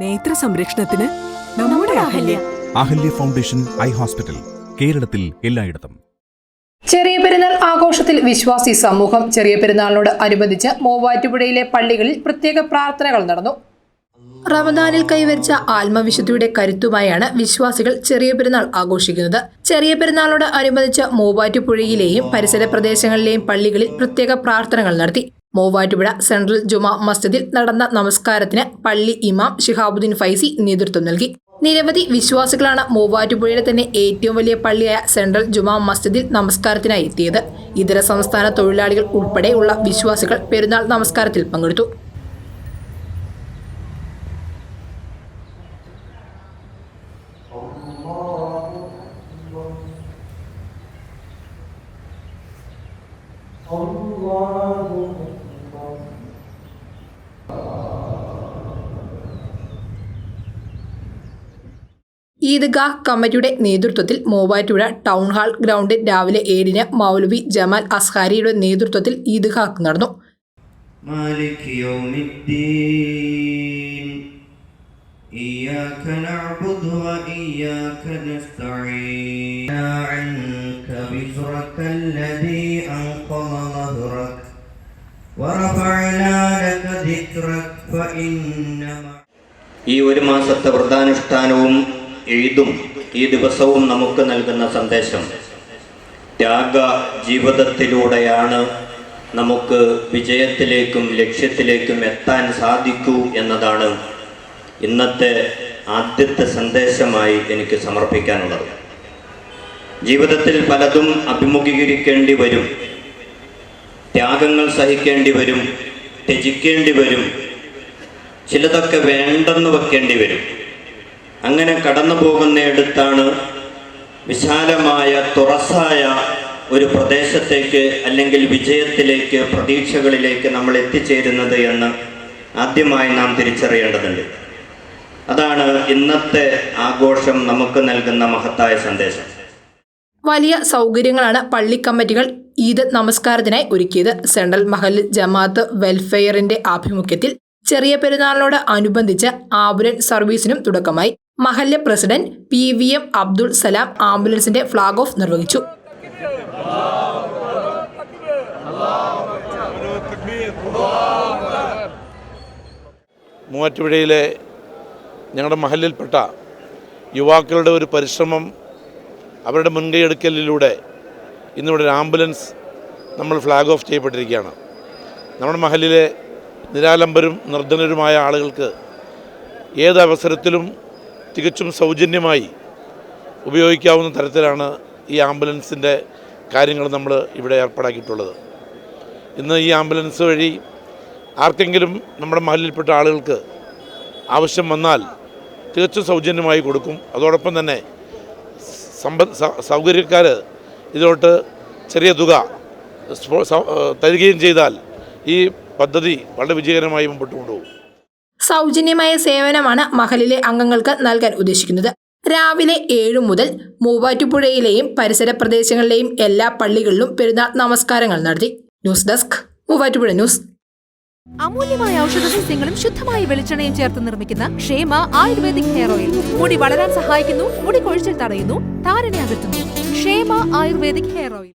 നേത്ര സംരക്ഷണത്തിന് നമ്മുടെ Ahalya. Ahalya foundation eye hospital കേരളത്തിൽ എല്ലായിടത്തും. ചെറിയ പെരുന്നാൾ ആഘോഷത്തിൽ വിശ്വാസി സമൂഹം ചെറിയ പെരുന്നാളിനോട് അനുബന്ധിച്ച് മൂവാറ്റുപുഴയിലെ പള്ളികളിൽ പ്രത്യേക പ്രാർത്ഥനകൾ നടന്നു. റമദാനിൽ കൈവരിച്ച ആത്മവിശുദ്ധിയുടെ കരുത്തുമായാണ് വിശ്വാസികൾ ചെറിയ പെരുന്നാൾ ആഘോഷിക്കുന്നത്. ചെറിയ പെരുന്നാളിനോട് അനുബന്ധിച്ച് മൂവാറ്റുപുഴയിലെയും പരിസര പ്രദേശങ്ങളിലെയും പള്ളികളിൽ പ്രത്യേക പ്രാർത്ഥനകൾ നടത്തി. മൂവാറ്റുപുഴ സെൻട്രൽ ജുമാ മസ്ജിദിൽ നടന്ന നമസ്കാരത്തിന് പള്ളി ഇമാം ഷിഹാബുദ്ദീൻ ഫൈസി നേതൃത്വം നൽകി. നിരവധി വിശ്വാസികളാണ് മൂവാറ്റുപുഴയിലെ തന്നെ ഏറ്റവും വലിയ പള്ളിയായ സെൻട്രൽ ജുമാ മസ്ജിദിൽ നമസ്കാരത്തിനായി എത്തിയത്. ഇതര സംസ്ഥാന തൊഴിലാളികൾ ഉൾപ്പെടെയുള്ള വിശ്വാസികൾ പെരുന്നാൾ നമസ്കാരത്തിൽ പങ്കെടുത്തു. ഈദ്ഗാഹ് കമ്മിറ്റിയുടെ നേതൃത്വത്തിൽ മൂവാറ്റുപുഴ ടൗൺ ഹാൾ ഗ്രൗണ്ടിൽ രാവിലെ ഏഴിന് മൗലവി ജമാൽ അസ്ഹാരിയുടെ നേതൃത്വത്തിൽ ഈദ്ഗാഹ് നടന്നു مالك يوم الدين إياك نعبد وإياك نستعين عنك وزرك الذي أنقض ظهرك ورفعنا لك ذكرك فإن مع ഈ ഒരു മാസത്തെ വ്രതാനുഷ്ഠാനവും എഴുതും ഈ ദിവസവും നമുക്ക് നൽകുന്ന സന്ദേശം. ത്യാഗ ജീവിതത്തിലൂടെയാണ് നമുക്ക് വിജയത്തിലേക്കും ലക്ഷ്യത്തിലേക്കും എത്താൻ സാധിക്കൂ എന്നതാണ് ഇന്നത്തെ ആദ്യത്തെ സന്ദേശമായി എനിക്ക് സമർപ്പിക്കാനുള്ളത്. ജീവിതത്തിൽ പലതും അഭിമുഖീകരിക്കേണ്ടി വരും. ത്യാഗങ്ങൾ സഹിക്കേണ്ടി വരും ത്യജിക്കേണ്ടി വരും. ചിലതൊക്കെ വേണ്ടെന്ന് വെക്കേണ്ടി വരും. അങ്ങനെ കടന്നു പോകുന്നിടത്താണ് വിശാലമായ തുറസായ ഒരു പ്രദേശത്തേക്ക് അല്ലെങ്കിൽ വിജയത്തിലേക്ക് പ്രതീക്ഷകളിലേക്ക് നമ്മൾ എത്തിച്ചേരുന്നത് എന്ന് ആദ്യമായി നാം തിരിച്ചറിയേണ്ടതുണ്ട്. അതാണ് ഇന്നത്തെ ആഘോഷം നമുക്ക് നൽകുന്ന മഹത്തായ സന്ദേശം. വലിയ സൗകര്യങ്ങളാണ് പള്ളി കമ്മിറ്റികൾ ഈദ് നമസ്കാരത്തിനായി ഒരുക്കിയത്. സെൻട്രൽ മഹൽ ജമാഅത്ത് വെൽഫെയറിന്റെ ആഭിമുഖ്യത്തിൽ ചെറിയ പെരുന്നാളിനോട് അനുബന്ധിച്ച് ആംബുലൻസ് സർവീസിനും തുടക്കമായി. മഹല്ല് president P V M Abdul Salam ആംബുലൻസിന്റെ flag off നിർവഹിച്ചു. മൂവാറ്റുപുഴയിലെ ഞങ്ങളുടെ മഹലിൽപ്പെട്ട യുവാക്കളുടെ ഒരു പരിശ്രമം അവരുടെ മുൻകൈയെടുക്കലിലൂടെ ഇന്നിവിടെ ഒരു ആംബുലൻസ് നമ്മൾ ഫ്ലാഗ് ഓഫ് ചെയ്യപ്പെട്ടിരിക്കുകയാണ്. നമ്മുടെ മഹലിലെ നിരാലംബരും നിർദ്ധനരുമായ ആളുകൾക്ക് ഏത് അവസരത്തിലും തികച്ചും സൗജന്യമായി ഉപയോഗിക്കാവുന്ന തരത്തിലാണ് ഈ ആംബുലൻസിന്റെ കാര്യങ്ങൾ നമ്മൾ ഇവിടെ ഏർപ്പാടാക്കിയിട്ടുള്ളത്. ഇന്ന് ഈ ആംബുലൻസ് വഴി ആർക്കെങ്കിലും നമ്മുടെ മഹലിൽപ്പെട്ട ആളുകൾക്ക് ആവശ്യം വന്നാൽ തികച്ചും സൗജന്യമായി കൊടുക്കും. അതോടൊപ്പം തന്നെ സമ്പ സൗകര്യക്കാർ ഇതിലോട്ട് ചെറിയ തുക തരികയും ചെയ്താൽ ഈ പദ്ധതി വളരെ വിജയകരമായി മുമ്പോട്ട് കൊണ്ടുപോകും. സൗജന്യമായ സേവനമാണ് മഹലിലെ അംഗങ്ങൾക്ക് നൽകാൻ ഉദ്ദേശിക്കുന്നത്. രാവിലെ ഏഴു മുതൽ മൂവാറ്റുപുഴയിലെയും പരിസര പ്രദേശങ്ങളിലെയും എല്ലാ പള്ളികളിലും പെരുന്നാൾ നമസ്കാരങ്ങൾ നടത്തി. News desk Muvattupuzha news. അമൂല്യമായ ഔഷധ സസ്യങ്ങളും ശുദ്ധമായ വെളിച്ചെണ്ണയും ചേർത്ത് നിർമ്മിക്കുന്ന ക്ഷേമ ആയുർവേദിക് ഹെയർ ഓയിൽ. മുടി വളരാൻ സഹായിക്കുന്നു മുടി കൊഴിച്ചിൽ തടയുന്നു താരനെ അകറ്റുന്നു. ക്ഷേമ ആയുർവേദിക് ഹെയർ ഓയിൽ.